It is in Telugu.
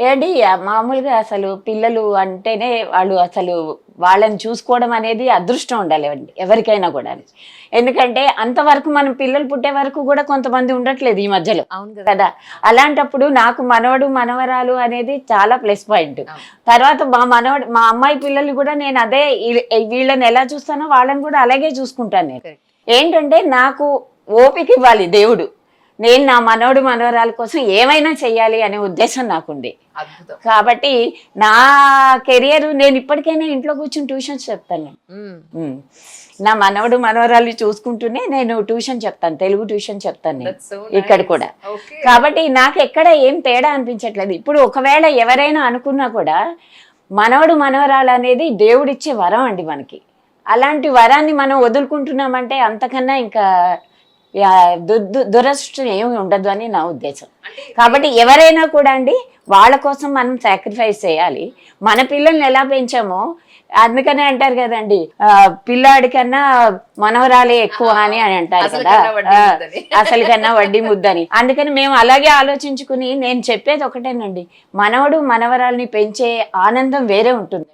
ఏంటి మామూలుగా అసలు పిల్లలు అంటేనే వాళ్ళు అసలు వాళ్ళని చూసుకోవడం అనేది అదృష్టం ఉండాలి ఎవరి- ఎవరికైనా కూడా ఎందుకంటే అంతవరకు మనం పిల్లలు పుట్టే వరకు కూడా కొంతమంది ఉండట్లేదు ఈ మధ్యలో. అవును కదా. అలాంటప్పుడు నాకు మనవడు మనవరాలు అనేది చాలా ప్లస్ పాయింట్. తర్వాత మా మనవడు మా అమ్మాయి పిల్లలు కూడా నేను అదే వీళ్ళని ఎలా చూస్తానో వాళ్ళని కూడా అలాగే చూసుకుంటాను నేను. ఏంటంటే నాకు ఓపిక ఇవ్వాలి దేవుడు. నేను నా మనవడు మనవరాల కోసం ఏమైనా చెయ్యాలి అనే ఉద్దేశం నాకుంది. అద్భుతం. కాబట్టి నా కెరియర్ నేను ఇప్పటికైనా ఇంట్లో కూర్చొని ట్యూషన్స్ చెప్తాను. నా మనవడు మనవరాలు చూసుకుంటూనే నేను ట్యూషన్ చెప్తాను తెలుగు ట్యూషన్ చెప్తాను ఇక్కడ. కూడా. కాబట్టి నాకు ఎక్కడ ఏం తేడా అనిపించట్లేదు. ఇప్పుడు ఒకవేళ ఎవరైనా అనుకున్నా కూడా మనవడు మనవరాలు అనేది దేవుడిచ్చే వరం అండి మనకి. అలాంటి వరాన్ని మనం వదులుకుంటున్నామంటే అంతకన్నా ఇంకా దురదృష్టం ఏమి ఉండదు అని నా ఉద్దేశం. కాబట్టి ఎవరైనా కూడా అండి వాళ్ళ కోసం మనం సాక్రిఫైస్ చేయాలి. మన పిల్లల్ని ఎలా పెంచామో అందుకనే అంటారు కదండి ఆ, పిల్లాడి కన్నా మనవరాలే ఎక్కువ అని అని అంటారు కదా. అసలు కన్నా వడ్డీ ముద్దని. అందుకని మేము అలాగే ఆలోచించుకుని నేను చెప్పేది ఒకటేనండి మనవడు మనవరాల్ని పెంచే ఆనందం వేరే ఉంటుంది.